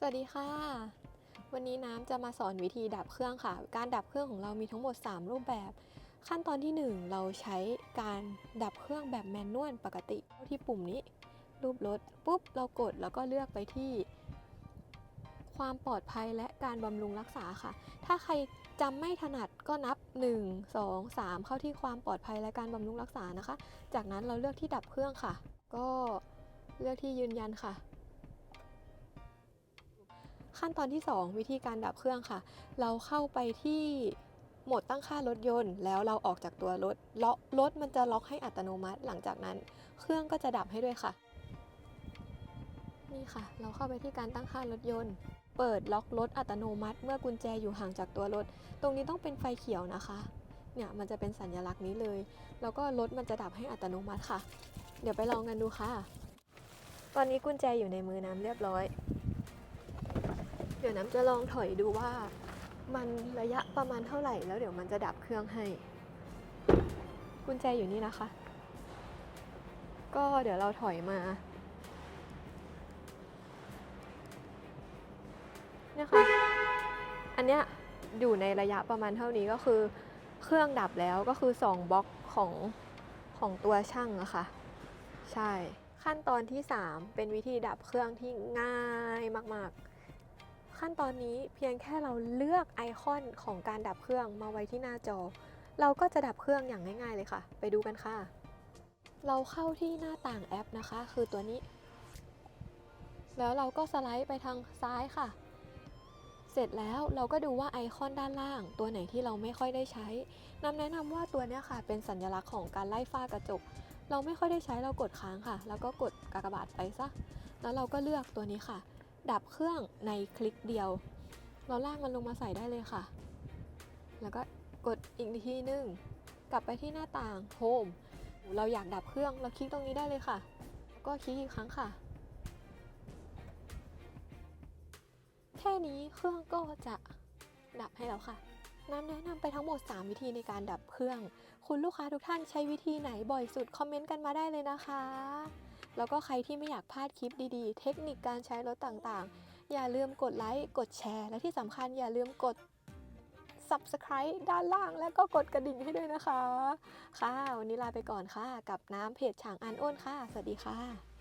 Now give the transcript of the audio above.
สวัสดีค่ะ วันนี้น้ำจะมาสอนวิธีดับเครื่องค่ะ การดับเครื่องของเรามีทั้งหมด 3 รูปแบบ ขั้นตอนที่ 1 เราใช้การดับเครื่องแบบแมนนวลปกติเข้าที่ปุ่มนี้ รูปรถปุ๊บเรากดแล้วก็เลือกไปที่ ความปลอดภัยและการบำรุงรักษาค่ะ ถ้าใครจำไม่ถนัดก็นับ 1 2 3 เข้าที่ความปลอดภัยและการบำรุงรักษานะคะ จากนั้นเราเลือกที่ดับเครื่องค่ะ ก็เลือกที่ยืนยันค่ะ ขั้นตอนที่ 2 วิธีการดับเครื่องค่ะ เราเข้าไปที่โหมดตั้งค่ารถยนต์ แล้วเราออกจากตัวรถล็อกรถมันจะล็อกให้อัตโนมัติ หลังจากนั้น เครื่องก็จะดับให้ด้วยค่ะ นี่ค่ะ เราเข้าไปที่การตั้งค่ารถยนต์ เปิดล็อกรถอัตโนมัติ เมื่อกุญแจอยู่ห่างจากตัวรถ ตรงนี้ต้องเป็นไฟเขียวนะคะ เนี่ยมันจะเป็นสัญลักษณ์นี้เลย แล้วก็รถมันจะดับให้อัตโนมัติค่ะ เดี๋ยวไปลองกันดูค่ะ ตอนนี้กุญแจอยู่ในมือน้ำเรียบร้อย เดี๋ยวน้ำจะลองถอยดูว่ามันระยะประมาณเท่าไหร่แล้วเดี๋ยวมันจะดับเครื่องให้ กุญแจอยู่นี่นะคะ ก็เดี๋ยวเราถอยมาเนี่ยค่ะอันเนี้ยอยู่ในระยะประมาณเท่านี้ก็คือเครื่องดับแล้วก็คือ 2บล็อกของของตัวช่างอะค่ะ ใช่ขั้นตอนที่ 3 เป็นวิธีดับเครื่องที่ง่ายมาก ๆ ขั้นตอนนี้เพียงแค่เราเลือกไอคอนของการดับเครื่องมาไว้ที่หน้าจอ เราก็จะดับเครื่องอย่างง่าย ๆ เลยค่ะ ไปดูกันค่ะ เราเข้าที่หน้าต่างแอปนะคะ คือตัวนี้ แล้วเราก็สไลด์ไปทางซ้ายค่ะ เสร็จแล้วเราก็ดูว่าไอคอนด้านล่าง ตัวไหนที่เราไม่ค่อยได้ใช้นำแนะนำว่าตัวนี้ค่ะ เป็นสัญลักษณ์ของการไล่ฝ้ากระจก เราไม่ค่อยได้ใช้เรากดค้างค่ะ แล้วก็กดกากบาทไปซะแล้วเราก็เลือกตัวนี้ค่ะ ดับเครื่องในคลิกเดียว เราลากมันลงมาใส่ได้เลยค่ะ แล้วก็กดอีกทีนึง กลับไปที่หน้าต่างโฮมเราอยากดับเครื่องเราคลิกตรงนี้ได้เลยค่ะ แล้วก็คลิกอีกครั้งค่ะ แค่นี้เครื่องก็จะดับให้แล้วค่ะน้ำแนะนำไปทั้งหมด 3 วิธีในการดับเครื่อง คุณลูกค้าทุกท่านใช้วิธีไหนบ่อยสุด คอมเมนต์กันมาได้เลยนะคะ แล้วก็ใครที่ไม่อยากพลาดคลิปดีๆ เทคนิคการใช้รถต่างๆ อย่าลืมกดไลค์ กดแชร์ และที่สำคัญอย่าลืมกด subscribe ด้านล่างและก็กดกระดิ่งให้ด้วยนะคะ ค่ะ วันนี้ลาไปก่อนค่ะ กับน้ำเพจฉางอันอ้นค่ะ สวัสดีค่ะ